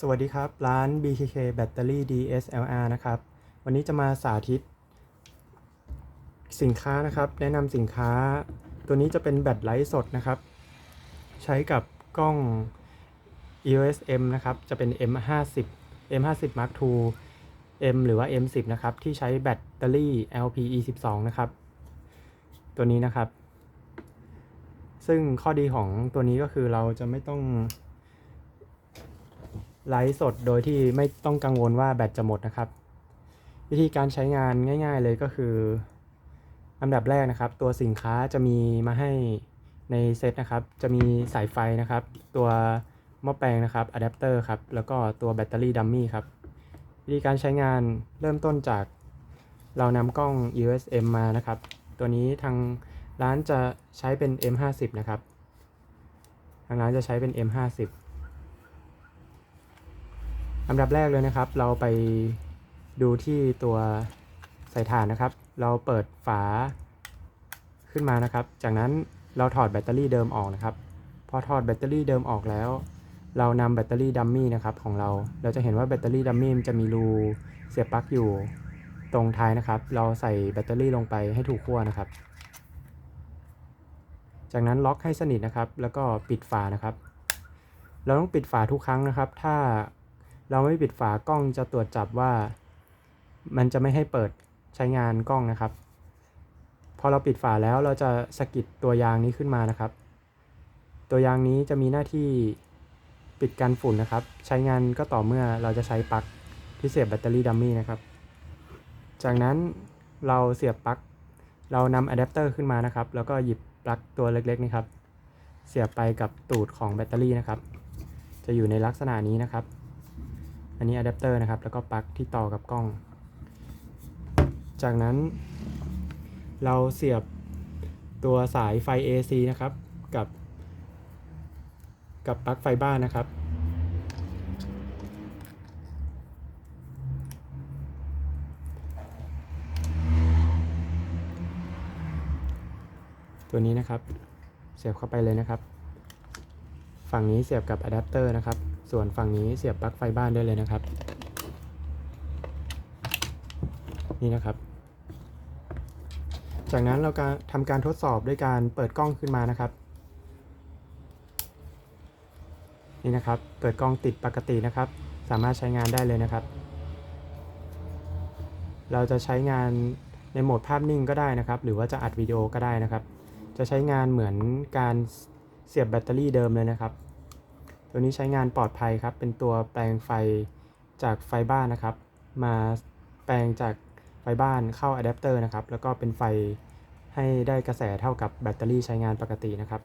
สวัสดีครับ ร้าน BKK Battery DSLR นะครับ วันนี้จะมาสาธิต สินค้านะครับ แนะนำสินค้า ตัวนี้จะเป็นแบตไลท์สดนะครับ ใช้กับกล้อง EOS M นะครับ จะเป็น M50 M50 Mark II M หรือว่า M10 นะครับ ที่ใช้แบตเตอรี่ LPE12 นะครับ ตัวนี้นะครับ ซึ่งข้อดีของตัวนี้ก็คือเราจะไม่ต้อง ไลฟ์สดโดยที่ไม่ต้องกังวลว่าแบตจะหมดนะครับ วิธีการใช้งานง่าย ๆ เลยก็คืออันดับแรกนะครับ ตัวสินค้าจะมีมาให้ในเซตนะครับ จะมีสายไฟนะครับ ตัวหม้อแปลงนะครับอะแดปเตอร์ครับ แล้วก็ตัวแบตเตอรี่ดัมมี่ครับ วิธีการใช้งานเริ่มต้นจากเรานำกล้อง EOS M มานะครับ ตัวนี้ทางร้านจะใช้เป็น M50 นะครับ ทางร้านจะใช้เป็น M50 อันดับแรกเลยนะครับ เราไปดูที่ตัวใส่ถ่านนะครับ เราเปิดฝาขึ้นมานะครับ จากนั้นเราถอดแบตเตอรี่เดิมออกนะครับ พอถอดแบตเตอรี่เดิมออกแล้ว เรานำแบตเตอรี่ดัมมี่นะครับของเรา เราจะเห็นว่าแบตเตอรี่ดัมมี่จะมีรูเสียบปลั๊กอยู่ตรงท้ายนะครับ เราใส่แบตเตอรี่ลงไปให้ถูกขั้วนะครับ จากนั้นล็อกให้สนิทนะครับ แล้วก็ปิดฝานะครับ เราต้องปิดฝาทุกครั้งนะครับ ถ้า เราไม่ปิดฝากล้องจะตรวจจับว่า มันจะไม่ให้เปิดใช้งานกล้องนะครับ พอเราปิดฝาแล้วเราจะสะกิดตัวยางนี้ขึ้นมานะครับ ตัวยางนี้จะมีหน้าที่ปิดกันฝุ่นนะครับ ใช้งานก็ต่อเมื่อเราจะใช้ปลั๊กที่เสียบแบตเตอรี่ดัมมี่นะครับ จากนั้นเราเสียบปลั๊กเรานำอะแดปเตอร์ขึ้นมานะครับ แล้วก็หยิบปลั๊กตัวเล็กๆนี่ครับ เสียบไปกับตูดของแบตเตอรี่นะครับ จะอยู่ในลักษณะนี้นะครับ อันนี้อะแดปเตอร์นะครับ แล้วก็ปลั๊กที่ต่อกับกล้อง จากนั้นเราเสียบตัวสายไฟ AC นะครับ กับ กับปลั๊กไฟบ้านนะครับ ตัวนี้นะครับ เสียบเข้าไปเลยนะครับ ฝั่งนี้เสียบกับอะแดปเตอร์นะครับ ส่วนฝั่งนี้เสียบปลั๊กไฟบ้านได้เลยนะครับ นี่นะครับ จากนั้นเราการทำการทดสอบด้วยการเปิดกล้องขึ้นมานะครับ นี่นะครับเปิดกล้องติดปกตินะครับ สามารถใช้งานได้เลยนะครับ เราจะใช้งานในโหมดภาพนิ่งก็ได้นะครับ หรือว่าจะอัดวิดีโอก็ได้นะครับ จะใช้งานเหมือนการเสียบแบตเตอรี่เดิมเลยนะครับ ตัวนี้ใช้งานปลอดภัยครับ เป็นตัวแปลงไฟจากไฟบ้านนะครับ มาแปลงจากไฟบ้านเข้าอะแดปเตอร์นะครับ แล้วก็เป็นไฟให้ได้กระแสเท่ากับแบตเตอรี่ใช้งานปกตินะครับ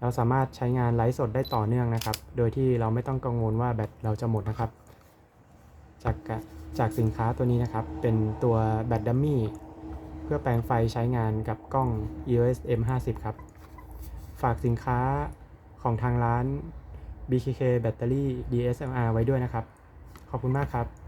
เราสามารถใช้งานไลฟ์สดได้ต่อเนื่องนะครับ โดยที่เราไม่ต้องกังวลว่าแบตเราจะหมดนะครับ จากจากสินค้าตัวนี้นะครับ เป็นตัวแบตดัมมี่เพื่อแปลงไฟใช้งานกับกล้อง EOS M50 ครับ ฝากสินค้าของทางร้าน BKK Battery DSLR ไว้ด้วยนะครับ ขอบคุณมากครับ